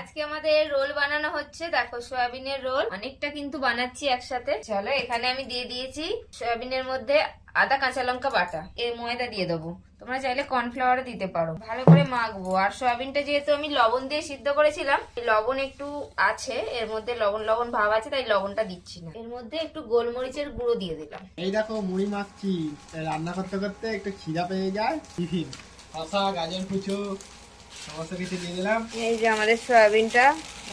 আজকে আমাদের রোল বানানো হচ্ছে, দেখো সয়াবিনের রোল। অনেকটা কিন্তু বানাচ্ছি একসাথে। চলো, এখানে আমি দিয়ে দিয়েছি সয়াবিনের মধ্যে আদা, কাঁচা লঙ্কা বাটা। এর ময়দা দিয়ে দেবো। তোমরা চাইলে কর্নফ্লাওয়ার দিতে পারো। ভালো করে মাখবো। আর সয়াবিনটা যেহেতু আমি লবণ দিয়ে সিদ্ধ করেছিলাম লবণ একটু আছে, এর মধ্যে লবণ লবণ ভাব আছে, তাই লবণটা দিচ্ছি না। এর মধ্যে একটু গোলমরিচের গুঁড়ো দিয়ে দিলাম। এই দেখো, মুড়ি মাখছি। রান্না করতে করতে একটু খিদা পেয়ে যায়। টিফিন। কুচো সমস্ত কিছু দিয়ে দিলাম। এই যে আমাদের সয়াবিনটা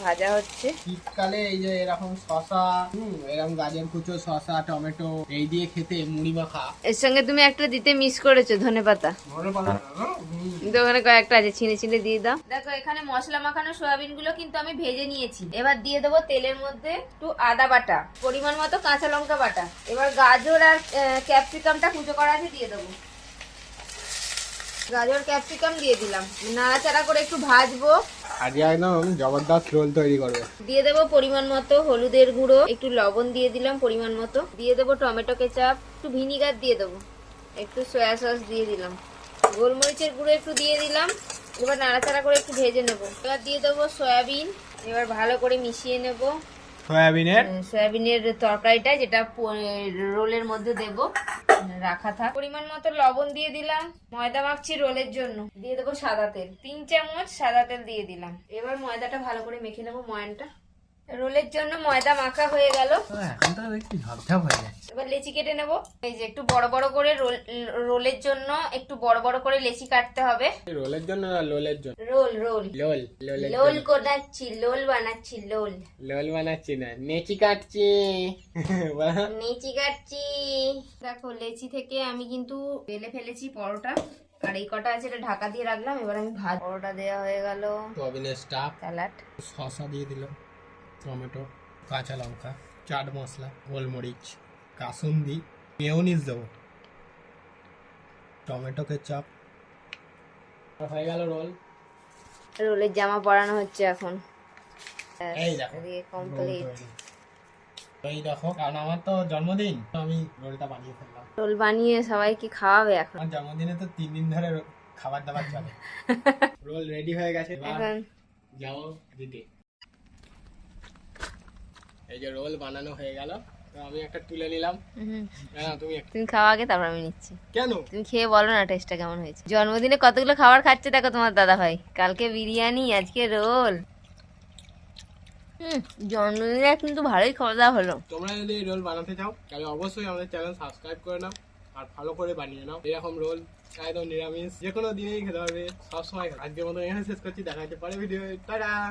ভাজা হচ্ছে। শীতকালে এই যে এরকম শশা হুম এরকম গাজর কুচো শশা টমেটো এই দিয়ে খেতে মুড়ি মাখা। এর সঙ্গে তুমি একটা দিতে মিস করেছ ধনে পাতা। ভালো পালা কিন্তু ওখানে কয়েকটা আছে ছিঁড়ে ছিঁড়ে দিয়ে দাও। দেখো এখানে মশলা মাখানো সয়াবিনগুলো কিন্তু আমি ভেজে নিয়েছি। এবার দিয়ে দেবো তেলের মধ্যে একটু আদা বাটা পরিমাণ মতো কাঁচা লঙ্কা বাটা। এবার গাজর আর ক্যাপসিকামটা কুচো করা আছে দিয়ে দেবো। গাজর ক্যাপসিকাম দিয়ে দিলাম। নাড়াচাড়া করে একটু ভাজবো। আজকে একদম জবরদস্ত রোল তৈরি করবে। দিয়ে দেবো পরিমাণ মতো হলুদের গুঁড়ো একটু লবণ দিয়ে দিলাম পরিমাণ মতো। দিয়ে দেবো টমেটো কেচাপ একটু ভিনিগার দিয়ে দেবো। একটু সয়া সস দিয়ে দিলাম। গোলমরিচের গুঁড়ো একটু দিয়ে দিলাম। এবার নাড়াচাড়া করে একটু ভেজে নেব। এবার দিয়ে দেবো সয়াবিন। এবার ভালো করে মিশিয়ে নেব। সয়াবিনের? সয়াবিনের তরকারিটা যেটা রোলের মধ্যে দেব। রাখা থাক। পরিমাণ মতো লবণ দিয়ে দিলাম। ময়দা মাখছি রোলের জন্য। দিয়ে দেবো সাদা তেল। তিন চামচ সাদা তেল দিয়ে দিলাম। এবার ময়দাটা ভালো করে মেখে নেব ময়ানটা। রোলের জন্য ময়দা মাখা হয়ে গেল। এখন তো দেখছি ঝপঝপ হয়ে যাচ্ছে। এবার লেচি কেটে নেব। এই যে একটু বড় বড় করে রোল রোলের জন্য একটু বড় বড় করে লেচি কাটতে হবে। রোলের জন্য না লোলের জন্য? Roll roll. লোল লোল বানাচ্ছি লোল বানাচ্ছি লোল। লোল বানাচ্ছি না নেচি কাটছি। নেচি কাটছি। দেখো লেচি থেকে আমি কিন্তু বেলে ফেলেছি পরোটা। আর এই কটা আছে এটা ঢাকা দিয়ে রাখলাম। এবার আমি ভাত পরোটা দেওয়া হয়ে গেল। সয়াবিনের স্টাফ। স্যালাড। শসা দিয়ে দিলাম। টমেটো কাঁচা লঙ্কা চাট মশলা গোলমরিচ কাসুন্দি মেয়নিজ দেবো। Tomato ketchup. হয়ে গেল রোল। রোলের জামা পরানো হচ্ছে এখন। এই দেখো কমপ্লিট এই দেখো কারণ আমার তো জন্মদিন আমি রোলটা বানিয়ে ফেললাম। রোল বানিয়ে সবাইকে খাওয়াবে এখন। আমার জন্মদিনে তো তিন দিন ধরে খাবার দাবার চলে। রোল রেডি হয়ে গেছে এখন যাও দিতে। এই যে রোল বানানো হয়ে গেল। তো আমি একটা তুলে নিলাম। না তুমি তুমি খাওয়া আগে তারপর আমি নিচ্ছি। কেন? তুমি খেয়ে বলো না টেস্টটা কেমন হয়েছে। জন্মদিনে কতগুলো খাবার খাচ্ছে দেখো তোমার দাদা ভাই। কালকে বিরিয়ানি আজকে রোল। জন্মদিনে কিন্তু ভালোই খাওয়া দাওয়া হলো। তোমরা যদি এই রোল বানাতে চাও তাহলে অবশ্যই আমাদের চ্যানেল সাবস্ক্রাইব করে নাও আর ভালো করে বানিয়ে নাও। এরকম রোল একদম নিরামিষ যে কোনো দিনেই খেতে পারবে সবসময় আজকের মতো এখানে শেষ করছি দেখা হচ্ছে পরে ভিডিও টাটা!